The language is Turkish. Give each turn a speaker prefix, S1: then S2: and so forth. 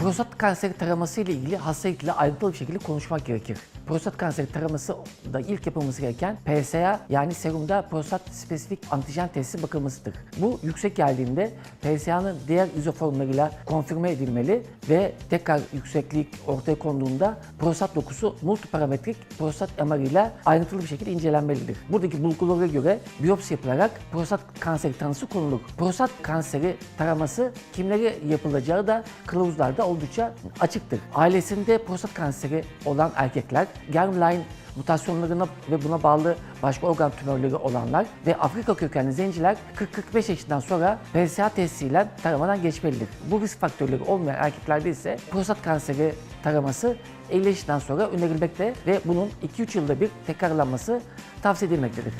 S1: Prostat kanseri taraması ile ilgili hastalıkla ayrıntılı bir şekilde konuşmak gerekir. Prostat kanseri taraması da ilk yapılması gereken PSA yani serumda prostat spesifik antijen testi bakılmasıdır. Bu yüksek geldiğinde PSA'nın diğer izoformlarıyla konfirme edilmeli ve tekrar yükseklik ortaya konduğunda prostat dokusu multiparametrik prostat MR ile ayrıntılı bir şekilde incelenmelidir. Buradaki bulgulara göre biyopsi yapılarak prostat kanseri tanısı konulur. Prostat kanseri taraması kimlere yapılacağı da kılavuzlarda oldukça açıktır. Ailesinde prostat kanseri olan erkekler, germline mutasyonlarına ve buna bağlı başka organ tümörleri olanlar ve Afrika kökenli zenciler 40-45 yaşından sonra PSA testiyle taramadan geçmelidir. Bu risk faktörleri olmayan erkeklerde ise prostat kanseri taraması 50 yaşından sonra önerilmekte ve bunun 2-3 yılda bir tekrarlanması tavsiye edilmektedir.